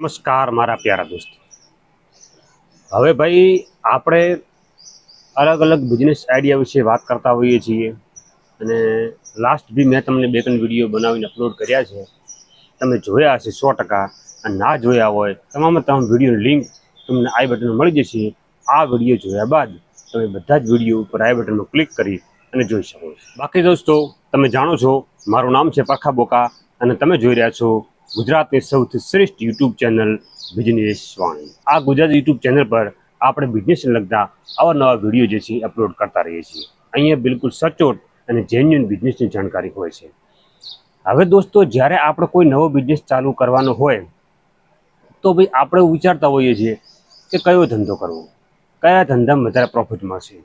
નમસ્કાર, મારા પ્યારા દોસ્ત. હવે ભાઈ, આપણે અલગ અલગ બિઝનેસ આઈડિયા વિશે વાત કરતા હોઈએ છીએ અને લાસ્ટ બી મેં તમને બે ત્રણ વીડિયો બનાવીને અપલોડ કર્યા છે. તમે જોયા હશે સો ટકા અને ના જોયા હોય તમામ તમામ વિડીયોની લિંક તમને આઈ બટન મળી જશે. આ વીડિયો જોયા બાદ તમે બધા જ વીડિયો ઉપર આઈ બટનમાં ક્લિક કરી અને જોઈ શકો છો. બાકી દોસ્તો, તમે જાણો છો, મારું નામ છે પાખા બોકા અને તમે જોઈ રહ્યા છો ગુજરાતની સૌથી શ્રેષ્ઠ યુટ્યુબ ચેનલ બિઝનેસ વાણી આ ગુજરાત યુટ્યુબ ચેનલ પર આપણે બિઝનેસને લગતા અવાનવા વીડિયો જે છે અપલોડ કરતા રહીએ છીએ. અહીંયા બિલકુલ સચોટ અને જેન્યુઅન બિઝનેસની જાણકારી હોય છે. હવે દોસ્તો, જ્યારે આપણે કોઈ નવો બિઝનેસ ચાલુ કરવાનો હોય, તો ભાઈ આપણે વિચારતા હોઈએ છીએ કે કયો ધંધો કરવો? કયા ધંધામાં વધારે પ્રોફિટ મળશે?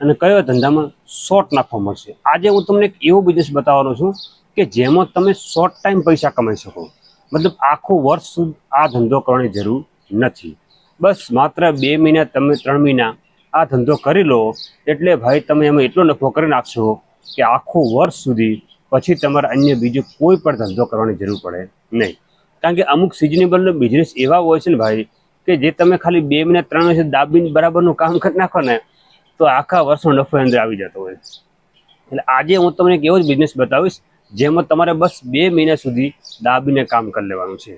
અને કયો ધંધામાં શોર્ટ નફો મળશે? આજે હું તમને એક એવો બિઝનેસ બતાવવાનો છું કે જેમાં તમે શોર્ટ ટાઈમ પૈસા કમાઈ શકો. મતલબ આખું વર્ષ આ ધંધો કરવાની જરૂર નથી. બસ માત્ર બે મહિના, તમે ત્રણ મહિના આ ધંધો કરી લો, એટલે ભાઈ તમે એમાં એટલો નફો કરી નાખશો કે આખું વર્ષ સુધી પછી તમારે અન્ય બીજો કોઈ પણ ધંધો કરવાની જરૂર પડે નહીં. કારણ કે અમુક સિઝનેબલ બિઝનેસ એવા હોય છે ને ભાઈ કે જે તમે ખાલી બે મહિના, ત્રણ મહિના દાબીને બરાબરનું કામ કરી નાખો ને, તો આખા વર્ષનો નફો અંદર આવી જતો હોય. એટલે આજે હું તમને એક એવો જ બિઝનેસ બતાવીશ જેમાં તમારે બસ બે મહિના સુધી દાબીને કામ કરી લેવાનું છે.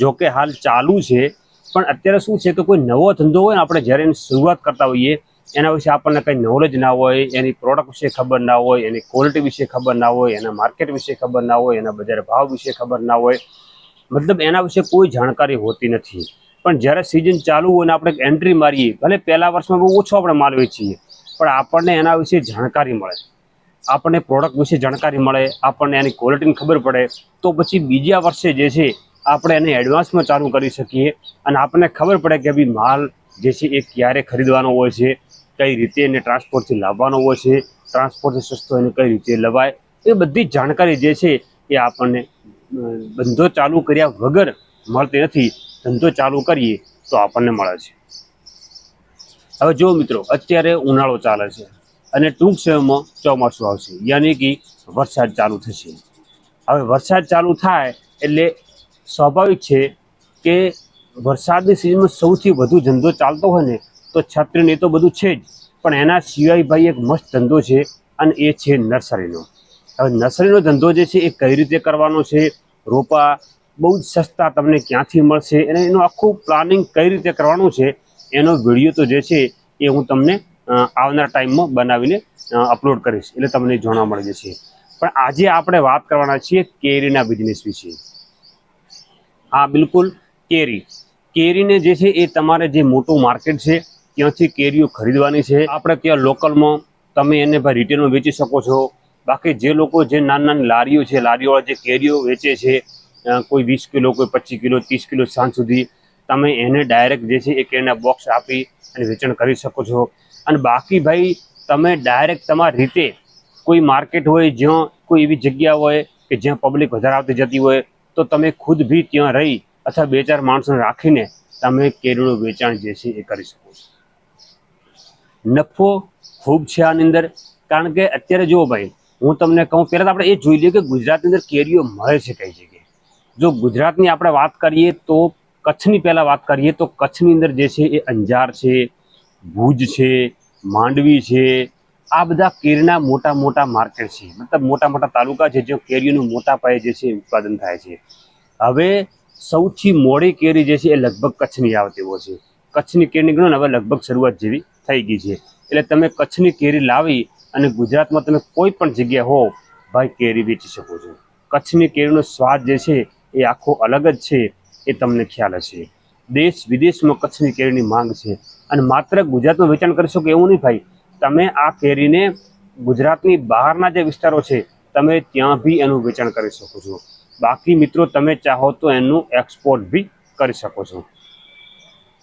જો કે હાલ ચાલુ છે, પણ અત્યારે શું છે કે કોઈ નવો ધંધો હોય આપણે જ્યારે એની શરૂઆત કરતા હોઈએ, એના વિશે આપણને કંઈ નોલેજ ના હોય, એની પ્રોડક્ટ વિશે ખબર ના હોય, એની ક્વોલિટી વિશે ખબર ના હોય, એના માર્કેટ વિશે ખબર ના હોય, એના બજાર ભાવ વિશે ખબર ના હોય. મતલબ એના વિશે કોઈ જાણકારી હોતી નથી. પણ જ્યારે સિઝન ચાલુ હોય ને આપણે એન્ટ્રી મારીએ, ભલે પહેલા વર્ષમાં બહુ ઓછો આપણે માલ વેચીએ, પણ આપણને એના વિશે જાણકારી મળે. આપણને પ્રોડક્ટ વિશે જાણકારી મળે, આપણને એની ક્વોલિટીની ખબર પડે, તો પછી બીજા વર્ષે જે છે, આપણે એને એડવાન્સમાં ચાલુ કરી શકીએ. અને આપણને ખબર પડે કે ભાઈ માલ જે છે એ ક્યારે ખરીદવાનો હોય છે, કઈ રીતે એને ટ્રાન્સપોર્ટથી લાવવાનો હોય છે ટ્રાન્સપોર્ટથી સસ્તો એને કઈ રીતે લવાય. એ બધી જાણકારી જે છે એ આપણને ધંધો ચાલુ કર્યા વગર મળતી નથી. ધંધો ચાલુ કરીએ તો આપણને મળે છે. હવે જો મિત્રો, અત્યારે ઉનાળો ચાલે છે. અને ટૂંક સમયમાં ચોમાસું આવશે. યાની કે વરસાદ ચાલુ થશે. હવે વરસાદ ચાલુ થાય એટલે સ્વાભાવિક છે કે વરસાદની સિઝનમાં સૌથી વધુ ધંધો ચાલતો હોય ને, તો છત્રીને તો બધું છે જ. પણ એના સિવાય ભાઈ એક મસ્ત ધંધો છે અને એ છે નર્સરીનો. હવે નર્સરીનો ધંધો જે છે એ કઈ રીતે કરવાનો છે? રોપા બહુ જ સસ્તા તમને ક્યાંથી મળશે? અને એનું આખું પ્લાનિંગ કઈ રીતે કરવાનું છે? એનો વીડિયો તો જે છે એ હું તમને આવનારા ટાઈમમાં બનાવીને અપલોડ કરીશ. એટલે તમને જોવા મળી જશે. પણ આજે આપણે વાત કરવાના છીએ કેરીના બિઝનેસ વિશે. હા, બિલકુલ. કેરી. કેરીને જે છે એ તમારે જે મોટું માર્કેટ છે, ત્યાંથી કેરીઓ ખરીદવાની છે. આપણે ત્યાં લોકલમાં તમે એને ભાઈ રિટેલમાં વેચી શકો છો. બાકી જે લોકો જે નાની નાની લારીઓ છે લારીઓવાળા જે કેરીઓ વેચે છે કોઈ વીસ કિલો, કોઈ પચીસ કિલો, ત્રીસ કિલો સાંજ સુધી, તમે એને ડાયરેક્ટ જે છે એ કેરીના બોક્સ આપી અને વેચાણ કરી શકો છો. અને બાકી ભાઈ, તમે ડાયરેક્ટ તમારી રીતે કોઈ માર્કેટ હોય, જ્યાં કોઈ એવી જગ્યા હોય કે જ્યાં પબ્લિક વધારે આવતી જતી હોય, તો તમે ખુદ બી ત્યાં રહી અથવા બે ચાર માણસોને રાખીને તમે કેરીનું વેચાણ જે છે એ કરી શકો છો. નફો ખૂબ છે આની અંદર, કારણ કે અત્યારે જુઓ ભાઈ, હું તમને કહું, પહેલાં તો આપણે એ જોઈ લઈએ કે ગુજરાતની અંદર કેરીઓ મળે છે કઈ જગ્યાએ. જો ગુજરાતની આપણે વાત કરીએ તો કચ્છની પહેલાં વાત કરીએ તો કચ્છની અંદર જે છે એ અંજાર છે, ભુજ છે માંડવી છે, આ બધા કેરીના મોટા મોટા માર્કેટ છે. મતલબ મોટા મોટા તાલુકા છે, જ્યાં કેરીનું મોટા પાયે જે છે ઉત્પાદન થાય છે. હવે સૌથી મોડી કેરી જે છે એ લગભગ કચ્છની આવતી હોય છે. કચ્છની કેરીની ગણો હવે લગભગ શરૂઆત જેવી થઈ ગઈ છે. એટલે તમે કચ્છની કેરી લાવી અને ગુજરાતમાં તમે કોઈ પણ જગ્યાએ હો, ભાઈ કેરી વેચી શકો છો. કચ્છની કેરીનો સ્વાદ જે છે એ આખો અલગ જ છે, એ તમને ખ્યાલ હશે. દેશ વિદેશમાં કચ્છની કેરીની માંગ છે. અને માત્ર ગુજરાતમાં વેચાણ કરી શકો એવું નહીં ભાઈ. તમે આ કેરીને ગુજરાતની બહારના જે વિસ્તારો છે, તમે ત્યાં બી એનું વેચાણ કરી શકો છો. બાકી મિત્રો, તમે ચાહો તો એનું એક્સપોર્ટ બી કરી શકો છો.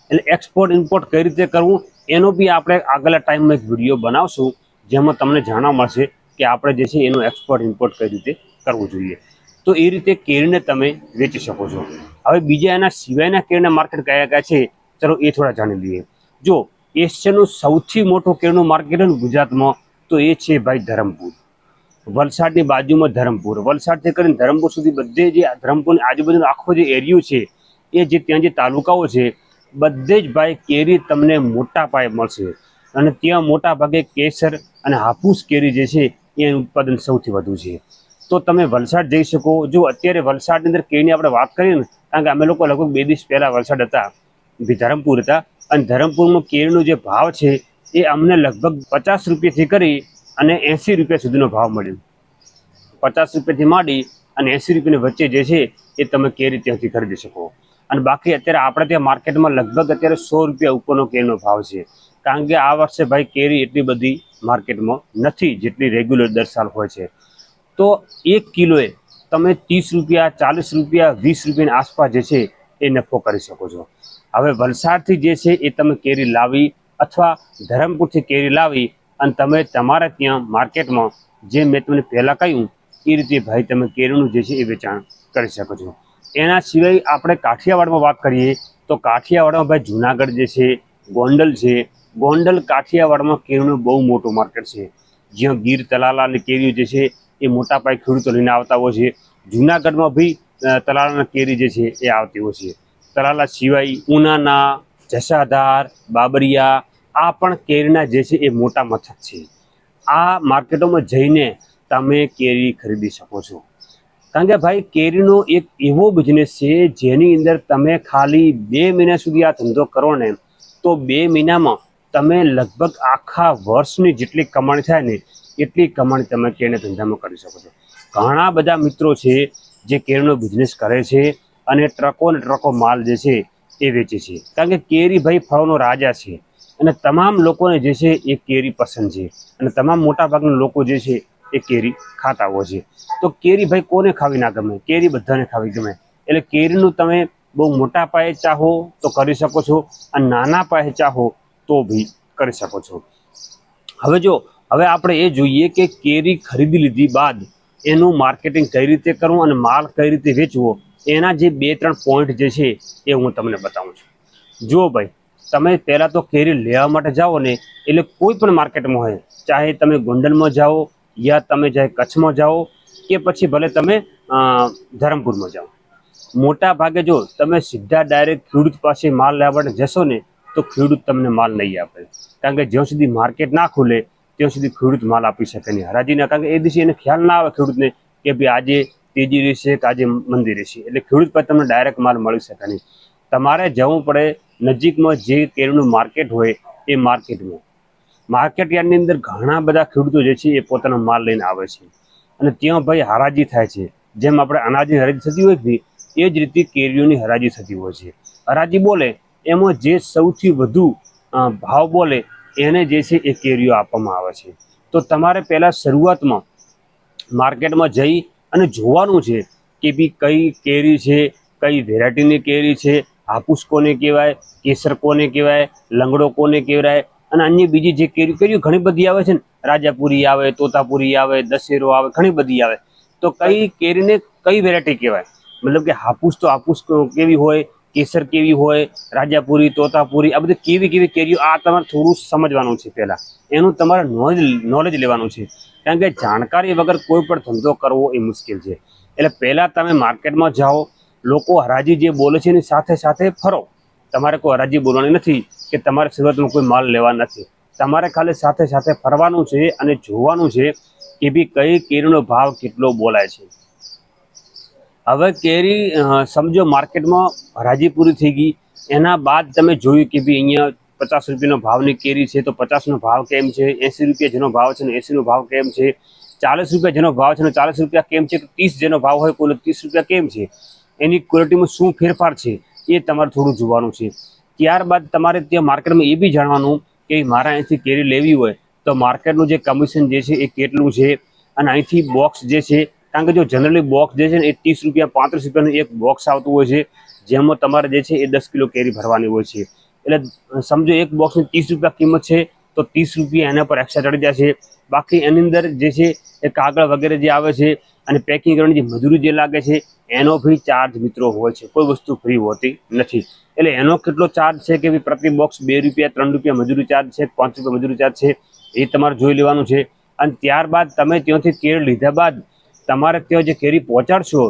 એટલે એક્સપોર્ટ ઇમ્પોર્ટ કઈ રીતે કરવું, એનો બી આપણે આગલા ટાઈમમાં એક વીડિયો બનાવશું, જેમાં તમને જાણવા મળશે કે આપણે જે છે એનું એક્સપોર્ટ ઇમ્પોર્ટ કઈ રીતે કરવું જોઈએ. તો એ રીતે કેરીને તમે વેચી શકો છો. હવે બીજા એના સિવાયના કેરીના માર્કેટ કયા કયા છે, ચલો એ થોડા જાણી લઈએ. જો એશિયાનું સૌથી મોટું કેરીનું માર્કેટ હોય ને ગુજરાતમાં? તો એ છે ભાઈ ધરમપુર. વલસાડની બાજુમાં ધરમપુર. વલસાડથી કરીને ધરમપુર સુધી બધે જે ધરમપુરની આજુબાજુનો આખો જે એરિયો છે, એ જે ત્યાં જે તાલુકાઓ છે, બધે જ ભાઈ કેરી તમને મોટા પાયે મળશે. અને ત્યાં મોટા ભાગે કેસર અને હાફૂસ કેરી જે છે, એનું ઉત્પાદન સૌથી વધુ છે. તો તમે વલસાડ જઈ શકો. જો અત્યારે વલસાડની અંદર કેરીની આપણે વાત કરીએ ને, કારણ કે અમે લોકો લગભગ બે દિવસ પહેલાં વલસાડ હતા, ધરમપુર હતા અને ધરમપુરમાં કેળનો જે ભાવ છે, એ અમને લગભગ પચાસ રૂપિયાથી કરી અને એંસી રૂપિયા સુધીનો ભાવ મળ્યો. પચાસ રૂપિયાથી માંડી અને એંસી રૂપિયાની વચ્ચે જે છે, એ તમે કેરી ત્યાંથી ખરીદી શકો. અને બાકી અત્યારે આપણે ત્યાં માર્કેટમાં લગભગ અત્યારે સો રૂપિયા ઉપરનો કેરીનો ભાવ છે. કારણ કે આ વર્ષે ભાઈ કેરી એટલી બધી માર્કેટમાં નથી જેટલી રેગ્યુલર દર સાલ હોય છે. તો એક કિલોએ તમે ત્રીસ રૂપિયા, ચાલીસ રૂપિયા, વીસ રૂપિયાની આસપાસ જે છે, એ નફો કરી શકો છો. હવે વલસાડથી જે છે એ તમે કેરી લાવી અથવા ધરમપુરથી કેરી લાવી અને તમે તમારા ત્યાં માર્કેટમાં જે મેં તમને પહેલાં કહ્યું, એ રીતે ભાઈ તમે કેરીનું જે છે એ વેચાણ કરી શકો છો. એના સિવાય આપણે કાઠિયાવાડમાં વાત કરીએ, તો કાઠિયાવાડમાં ભાઈ જુનાગઢ જે છે, ગોંડલ છે. ગોંડલ કાઠિયાવાડમાં કેરીનું બહુ મોટું માર્કેટ છે. જ્યાં ગીર તલાલાની કેરીઓ જે છે એ મોટા પાયે ખેડૂતો લઈને આવતા હોય છે. જુનાગઢમાં બી તલાલાની કેરી જે છે એ આવતી હોય છે. તલાલા સિવાય ઉનાના, જસાધાર, બાબરિયા, આ પણ કેરીના જે છે એ મોટા મથક છે. આ માર્કેટોમાં જઈને તમે કેરી ખરીદી શકો છો. કારણ કે ભાઈ, કેરીનો એક એવો બિઝનેસ છે, જેની અંદર તમે ખાલી બે મહિના સુધી આ ધંધો કરો ને, તો બે મહિનામાં તમે લગભગ આખા વર્ષની જેટલી કમાણી થાય ને, એટલી કમાણી તમે કેરીના ધંધામાં કરી શકો છો. ઘણા બધા મિત્રો છે, જે કેરીનો બિઝનેસ કરે છે અને ટ્રકો ને ટ્રકો માલ જે છે એ વેચે છે. કારણ કે કેરીભાઈ ફળોનો રાજા છે. અને તમામ લોકોને જે છે એ કેરી પસંદ છે. અને તમામ મોટા ભાગના લોકો જે છે એ કેરી ખાતા હોય છે. તો કેરીભાઈ કોને ખાવી ના ગમે? કેરી બધાને ખાવી ગમે. એટલે કેરીનું તમે બહુ મોટા પાયે ચાહો તો કરી શકો છો. અને નાના પાયે ચાહો તો બી કરી શકો છો. હવે જો, હવે આપણે એ જોઈએ કે કેરી ખરીદી લીધી બાદ એનું માર્કેટિંગ કઈ રીતે કરવું અને માલ કઈ રીતે વેચવો? એના જે બે, ત્રણ પોઈન્ટ જે છે એ હું તમને બતાવું છું. જુઓ ભાઈ, તમે પહેલાં તો કેરી લેવા માટે જાઓ ને, એટલે કોઈ પણ માર્કેટમાં હોય, ચાહે તમે ગોંડલમાં જાઓ યા તમે ચાહે કચ્છમાં જાઓ, કે પછી ભલે તમે ધરમપુરમાં જાઓ. મોટા ભાગે જો તમે સીધા ડાયરેક્ટ ખેડૂત પાસે માલ લેવા માટે જશો ને, તો ખેડૂત તમને માલ નહીં આપે. કારણ કે જ્યાં સુધી માર્કેટ ના ખુલે, ત્યાં સુધી ખેડૂત માલ આપી શકે નહીં. હરાજીના કારણ કે એ દિવસે એને ખ્યાલ ના આવે ખેડૂતને કે ભાઈ આજે તેજી છે કે આજે મંદી રહેશે એટલે ખેડૂત પાસે તમને ડાયરેક્ટ માલ મળી શકે નહીં. તમારે જવું પડે નજીકમાં જે કેરીનું માર્કેટ હોય એ માર્કેટમાં માર્કેટ યાર્ડની અંદર ઘણા બધા ખેડૂતો જે છે એ પોતાનો માલ લઈને આવે છે. અને ત્યાં ભાઈ હરાજી થાય છે. જેમ આપણે અનાજની હરાજી થતી હોય છે એ જ રીતે કેરીઓની હરાજી થતી હોય છે. હરાજી બોલે, એમાં જે સૌથી વધુ ભાવ બોલે, એને જે છે એ કેરીઓ આપવામાં આવે છે. તો તમારે પહેલાં શરૂઆતમાં માર્કેટમાં જઈ અને જોવાનું છે કે બી કઈ કેરી છે, કઈ વેરાયટીની કેરી છે, હાપુસ કોને કહેવાય, કેસર કોને કહેવાય, લંગડો કોને કહેવાય, અને અન્ય બીજી જે કેરી કેરીઓ ઘણી બધી આવે છે ને, રાજાપુરી આવે, તોતાપુરી આવે, દશેરો આવે, ઘણી બધી આવે. તો કઈ કેરીને કઈ વેરાયટી કહેવાય? મતલબ કે હાપુસ તો હાપુસ કેવી હોય કેસર કેવી હોય, રાજાપુરી, તોતાપુરી, આ બધી કેવી કેવી કેરીઓ, આ તમારે થોડું સમજવાનું છે પહેલાં. એનું તમારે નોલેજ નોલેજ લેવાનું છે. કારણ કે જાણકારી વગર કોઈ પણ ધંધો કરવો એ મુશ્કેલ છે. એટલે પહેલાં તમે માર્કેટમાં જાઓ, લોકો હરાજી જે બોલે છે એની સાથે સાથે ફરો. તમારે કોઈ હરાજી બોલવાની નથી કે તમારે શરૂઆતમાં કોઈ માલ લેવા નથી. તમારે ખાલી સાથે સાથે ફરવાનું છે અને જોવાનું છે કે બી કઈ કેરીનો ભાવ કેટલો બોલાય છે. હવે કેરી સમજો માર્કેટમાં હરાજી પૂરી થઈ ગઈ. એના બાદ તમે જોયું કે ભાઈ અહીંયા પચાસ રૂપિયાનો ભાવની કેરી છે, તો પચાસનો ભાવ કેમ છે? એંસી રૂપિયા જેનો ભાવ છે ને એંસીનો ભાવ કેમ છે? ચાલીસ રૂપિયા જેનો ભાવ છે ને ચાલીસ રૂપિયા કેમ છે? તો ત્રીસ જેનો ભાવ હોય કોઈ ત્રીસ રૂપિયા કેમ છે? એની ક્વોલિટીમાં શું ફેરફાર છે? એ તમારે થોડું જોવાનું છે. ત્યારબાદ તમારે ત્યાં માર્કેટમાં એ બી જાણવાનું કે મારા અહીંથી કેરી લેવી હોય તો માર્કેટનું જે કમિશન જે છે એ કેટલું છે? અને અહીંથી બોક્સ જે છે કારણ કે જો જનરલી બોક્સ જે છે ને એ ત્રીસ રૂપિયા, પાંત્રીસ રૂપિયાનું એક બોક્સ આવતું હોય છે, જેમાં તમારે જે છે એ દસ કિલો કેરી ભરવાની હોય છે. એટલે સમજો એક બોક્સની ત્રીસ રૂપિયા કિંમત છે, તો ત્રીસ રૂપિયા એના પર એક્સ્ટ્રા ચડી જશે બાકી એની અંદર જે છે એ કાગળ વગેરે જે આવે છે અને પેકિંગ કરવાની જે મજૂરી જે લાગે છે, એનો ભી ચાર્જ મિત્રો હોય છે. કોઈ વસ્તુ ફ્રી હોતી નથી. એટલે એનો કેટલો ચાર્જ છે કે પ્રતિ બોક્સ બે રૂપિયા, ત્રણ રૂપિયા મજૂરી ચાર્જ છે, પાંચ રૂપિયા મજૂરી ચાર્જ છે, એ તમારે જોઈ લેવાનું છે. અને ત્યારબાદ તમે ત્યાંથી કેર લીધા બાદ તમારે ત્યાં જે કેરી પહોંચાડશો,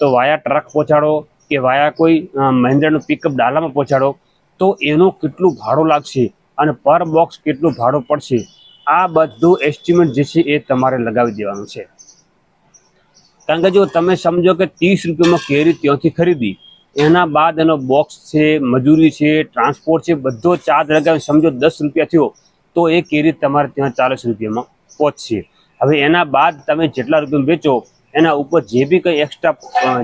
તો વાયા ટ્રક પહોંચાડો કે વાયા કોઈ મહિન્દ્રાનું પિકઅપ ડાલામાં પહોંચાડો, તો એનું કેટલું ભાડું લાગશે અને પર બોક્સ કેટલું ભાડું પડશે, આ બધું એસ્ટિમેટ જે છે એ તમારે લગાવી દેવાનું છે. કારણ કે જો તમે સમજો કે ત્રીસ રૂપિયામાં કેરી ત્યાંથી ખરીદી, એના બાદ એનો બોક્સ છે, મજૂરી છે ટ્રાન્સપોર્ટ છે, બધો ચાર્જ લગાવી સમજો દસ રૂપિયા થયો, તો એ કેરી તમારે ત્યાં ચાલીસ રૂપિયામાં પહોંચશે. હવે એના બાદ તમે જેટલા રૂપિયા વેચો, એના ઉપર જે બી કંઈ એક્સ્ટ્રા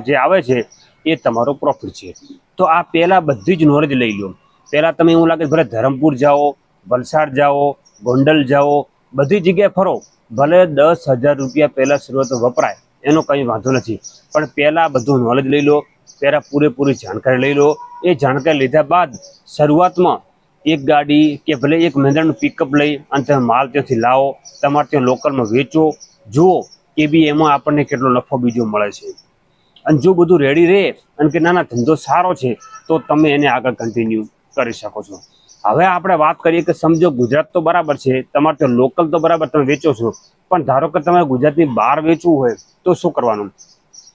જે આવે છે, એ તમારો પ્રોફિટ છે. તો આ પહેલાં બધી જ નોલેજ લઈ લો પહેલાં તમે એવું લાગે ભલે ધરમપુર જાઓ, વલસાડ જાઓ, ગોંડલ જાઓ, બધી જગ્યાએ ફરો. ભલે દસ હજાર રૂપિયા પહેલાં શરૂઆત વપરાય, એનો કંઈ વાંધો નથી. પણ પહેલાં બધું નોલેજ લઈ લો, પહેલાં પૂરેપૂરી જાણકારી લઈ લો. એ જાણકારી લીધા બાદ શરૂઆતમાં એક ગાડી કે ભલે એક મહિન્દ્રાનું પિકઅપ લઈ અને તમે માલ ત્યાંથી લાવો, તમારે ત્યાં લોકલમાં વેચો, જુઓ કે બી એમાં આપણને કેટલો નફો બીજો મળે છે. અને જો બધું રેડી રહે અને કે ના ના ધંધો સારો છે, તો તમે એને આગળ કન્ટિન્યુ કરી શકો છો. હવે આપણે વાત કરીએ કે સમજો ગુજરાત તો બરાબર છે, તમારે ત્યાં લોકલ તો બરાબર તમે વેચો છો, પણ ધારો કે તમારે ગુજરાતની બહાર વેચવું હોય, તો શું કરવાનું?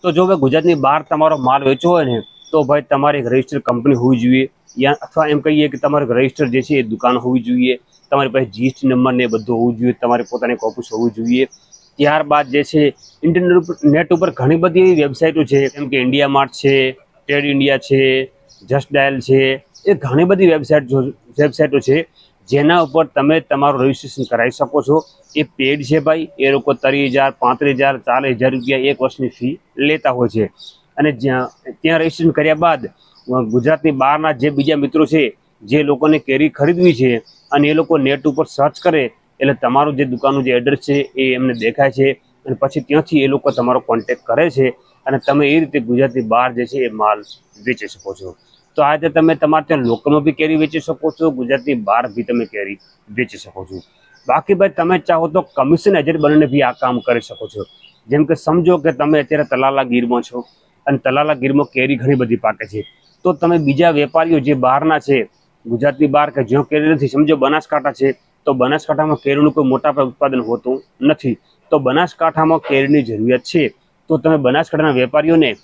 તો જો ભાઈ ગુજરાતની બહાર તમારો માલ વેચવો હોય ને, તો ભાઈ તમારી એક રજિસ્ટર કંપની હોવી જોઈએ યા અથવા એમ કહીએ કે તમારે રજિસ્ટર જે છે એ દુકાન હોવી જોઈએ, તમારી પાસે જીએસટી નંબર ને બધું હોવું જોઈએ, તમારે પોતાની ઓફિસ હોવું જોઈએ. ત્યારબાદ જે છે ઇન્ટરનેટ ઉપર નેટ ઉપર ઘણી બધી એવી વેબસાઇટો છે, જેમ કે ઇન્ડિયા માર્ટ છે ટ્રેડ ઇન્ડિયા છે જસ્ટ ડાયલ છે, એ ઘણી બધી વેબસાઇટ વેબસાઇટો છે, જેના ઉપર તમે તમારું રજિસ્ટ્રેશન કરાવી શકો છો. એ પેડ છે ભાઈ. એ લોકો ત્રીસ હજાર, પાંત્રીસ હજાર, ચાલીસ હજાર રૂપિયા એક વર્ષની ફી લેતા હોય છે. અને જ્યાં ત્યાં રજીસ્ટ્રેશન કર્યા બાદ ગુજરાતની બહારના જે બીજા મિત્રો છે, જે લોકોને કેરી ખરીદવી છે અને એ લોકો નેટ ઉપર સર્ચ કરે, એટલે તમારું જે દુકાનનું જે એડ્રેસ છે એ એમને દેખાય છે અને પછી ત્યાંથી એ લોકો તમારો કોન્ટેક કરે છે અને તમે એ રીતે ગુજરાતની બહાર જે છે એ માલ વેચી શકો છો. તો આ રીતે તમે તમારે ત્યાં લોકલમાં બી કેરી વેચી શકો છો, ગુજરાતની બહાર બી તમે કેરી વેચી શકો છો. બાકી ભાઈ તમે ચાહો તો કમિશન એજન્ટ બનીને બી આ કામ કરી શકો છો. જેમ કે સમજો કે તમે અત્યારે તલાલા ગીરમાં છો. અને તલાલા ગીરમાં કેરી ઘણી બધી પાકે છે. તો તમે બીજા વેપારીઓ જે બહારના છે, ગુજરાતની બહાર કે જ્યાં કેરી નથી, સમજો બનાસકાંઠા છે, તો બનાસકાંઠામાં કેરીનું કોઈ મોટા ઉત્પાદન હોતું નથી. તો બનાસકાંઠામાં કેરીની જરૂરિયાત છે. તો તમે બનાસકાંઠાના વેપારીઓને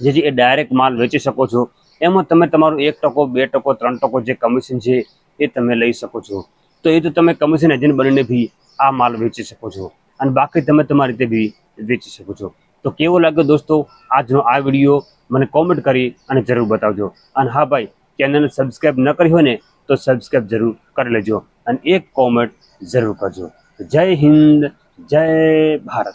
જે છે એ ડાયરેક્ટ માલ વેચી શકો છો. એમાં તમે તમારું એક ટકો, બે ટકો, ત્રણ ટકો જે કમિશન છે, એ તમે લઈ શકો છો. તો એ તો તમે કમિશન એજન્ટ બનીને બી આ માલ વેચી શકો છો. અને બાકી તમે તમારી રીતે બી વેચી શકો છો. તો કેવો લાગ્યો દોસ્તો આજનો આ વીડિયો? મને કોમેન્ટ કરી અને જરૂર બતાવજો. અને હા ભાઈ ચેનલને સબસ્ક્રાઈબ ન કરી હોય ને, તો સબસ્ક્રાઈબ જરૂર કરી લેજો. અને એક કોમેન્ટ જરૂર કરજો. જય હિન્દ, જય ભારત.